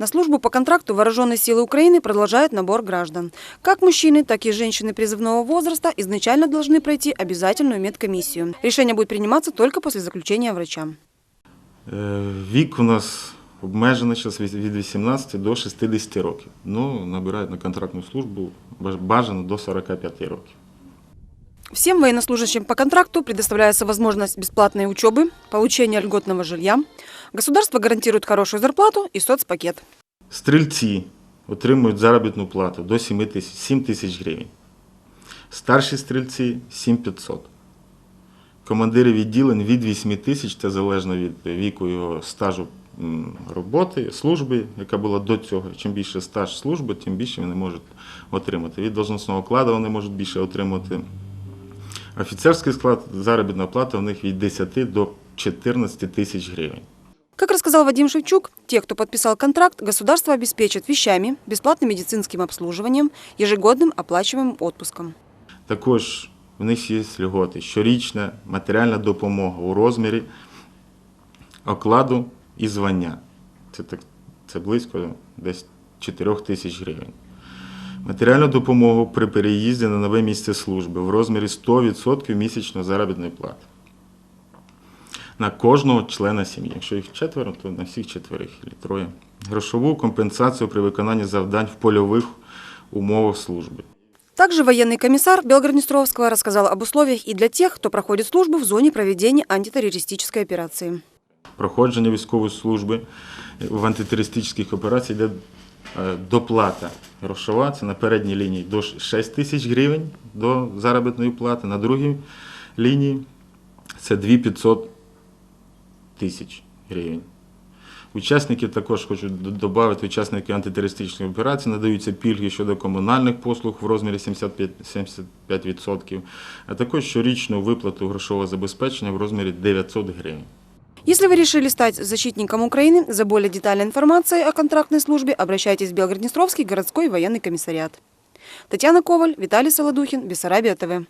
На службу по контракту Вооруженные силы Украины продолжают набор граждан. Как мужчины, так и женщины призывного возраста изначально должны пройти обязательную медкомиссию. Решение будет приниматься только после заключения врача. Е, Вік у нас обмежений зараз від від 18 до 60 років. Ну, набирають на контрактну службу баж- бажано до 45 років. Всем военнослужащим по контракту предоставляется возможность бесплатной учебы, получения льготного жилья. Государство гарантирует хорошую зарплату и соцпакет. Стрільці отримують заробітну плату до 7 тисяч, 7 тисяч гривень. Старші стрільці 7500. Командири відділень від 8 тисяч, це залежно від віку його стажу роботи, служби, яка була до цього. Чим більше стаж служби, тим більше вони можуть отримати. Від должностного окладу вони можуть більше отримати. Офіцерський склад, заробітна плата у них від 10 до 14 тисяч гривень. Как рассказал Вадим Шевчук, те, кто подписал контракт, государство обеспечит вещами, бесплатным медицинским обслуживанием, ежегодным оплачиваемым отпуском. Також в них є льготи. Щорічна матеріальна допомога у розмірі окладу і звання. Це, так, це близько десь 4 тисяч гривень. Матеріальну допомогу при переїзді на нове місце служби в розмірі 100% місячної заробітної плати. На кожного члена сім'ї. Якщо їх четверо, то на всіх четверих або троє. Грошову компенсацію при виконанні завдань в польових умовах служби. Также военный комиссар Белгороднестровского рассказал об условиях и для тех, кто проходит службу в зоне проведения антитеррористической операции. проходження військової служби в антитерористичних операціях йде е, доплата грошова, це на передній лінії до 6 тисяч гривень до заробітної плати, на другій лінії це 2500 тисяч гривень. Учасники також хочу д- додати, учасники антитерористичної операції надаються пільги щодо комунальних послуг в розмірі 75%, 75% а також щорічну виплату грошового забезпечення в розмірі 900 гривень. Если вы решили стать защитником Украины, за более детальной информацией о контрактной службе обращайтесь в Белгороднестровский городской военный комиссариат. Татьяна Коваль, Виталий Солодухин, Бессарабия ТВ.